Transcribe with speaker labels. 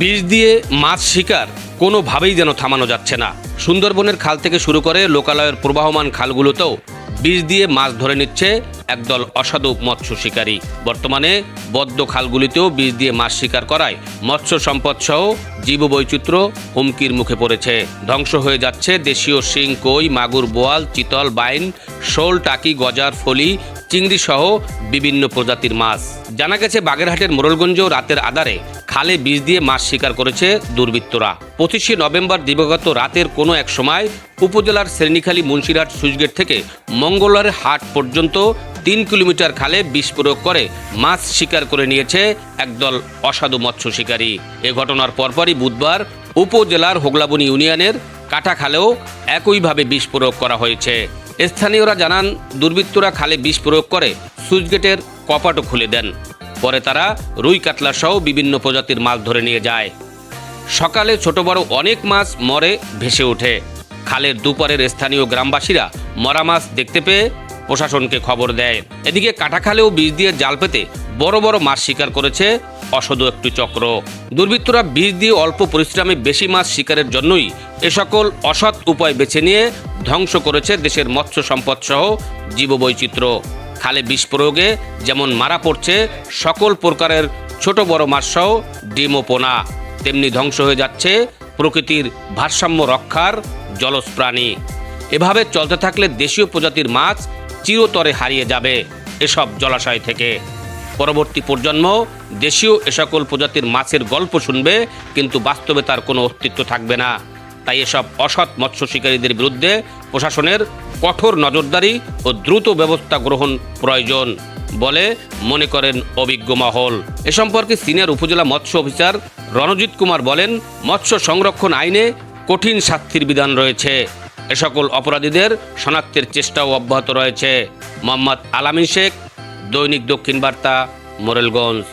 Speaker 1: বিষ দিয়ে মাছ শিকার কোনোভাবেই যেন থামানো যাচ্ছে না। সুন্দরবনের খাল থেকে শুরু করে লোকালয়ের প্রবাহমান খালগুলোতেও বিষ দিয়ে মাছ ধরে নিচ্ছে একদল অসাধু মৎস্য শিকারী। বর্তমানে বদ্ধ খালগুলিতেও বিষ দিয়ে মাছ শিকার করায় মৎস্য সম্পদ সহ জীববৈচিত্র্য হুমকির মুখে পড়েছে। ধ্বংস হয়ে যাচ্ছে দেশীয় শিং, কই, মাগুর, বোয়াল, চিতল, বাইন শোল, টাকি, গজার, ফলি, চিংড়ি সহ বিভিন্ন প্রজাতির মাছ। জানা গেছে, বাগেরহাটের মোরলগঞ্জ রাতের আধারে খালে বিষ দিয়ে মাছ শিকার করেছে দুর্বৃত্তরা। পঁচিশে নভেম্বর দিবাগত রাতের কোনো এক সময় উপজেলার শ্রেণীখালী মুন্সিরহাট সুইচগেট থেকে মঙ্গলবারের হাট পর্যন্ত তিন কিলোমিটার খালে বিষ প্রয়োগ করে মাছ শিকার করে নিয়েছে একদল অসাধু মৎস্য শিকারী। এ ঘটনার পরপরই বুধবার উপজেলার হোগলাবনী ইউনিয়নের কাটা খালেও একইভাবে বিষ প্রয়োগ করা হয়েছে। স্থানীয়রা জানান, দুর্বৃত্তরা খালে বিষ প্রয়োগ করে সুইচগেটের কপাটও খুলে দেন। পরে তারা রুই কাতলা সহ বিভিন্ন প্রজাতির মাছ ধরে নিয়ে যায়। সকালে ছোট বড় অনেক মাছ মরে ভেসে ওঠে। খালের দুপারের স্থানীয় গ্রামবাসীরা মরা মাছ দেখতে পেয়ে প্রশাসনকে খবর দেয়। এদিকে কাটাখালেও বিষ দিয়ে জাল পেতে বড় বড় মাছ শিকার করেছে অসদ একটি চক্র। দুর্বৃত্তরা বিষ দিয়ে অল্প পরিশ্রমে বেশি মাছ শিকারের জন্যই এ সকল অসৎ উপায় বেছে নিয়ে ধ্বংস করেছে দেশের মৎস্য সম্পদ সহ জীববৈচিত্র্য। খালে বিষ প্রয়োগে যেমন মারা পড়ছে সকল প্রকারের ছোট বড় মাছ সহ ডিম পোনা, তেমনি ধ্বংস হয়ে যাচ্ছে প্রকৃতির ভারসাম্য রক্ষার জলজ প্রাণী এভাবে চলতে থাকলে দেশীয় প্রজাতির মাছ চিরতরে হারিয়ে যাবে এসব জলাশয় থেকে। পরবর্তী প্রজন্ম দেশীয় এ সকল প্রজাতির মাছের গল্প শুনবে, কিন্তু বাস্তবে তার কোনো অস্তিত্ব থাকবে না। তাই এসব অসৎ মৎস্য শিকারীদের বিরুদ্ধে প্রশাসনের কঠোর নজরদারি ও দ্রুত ব্যবস্থা গ্রহণ প্রয়োজন বলে মনে করেন অভিজ্ঞ মহল। এ সম্পর্কে সিনিয়র উপজেলা মৎস্য অফিসার রণজিৎ কুমার বলেন, মৎস্য সংরক্ষণ আইনে কঠিন শাস্তির বিধান রয়েছে। এ সকল অপরাধীদের শনাক্তের চেষ্টাও অব্যাহত রয়েছে। মোহাম্মদ আলামিন শেখ, দৈনিক দক্ষিণ বার্তা, মোরেলগঞ্জ।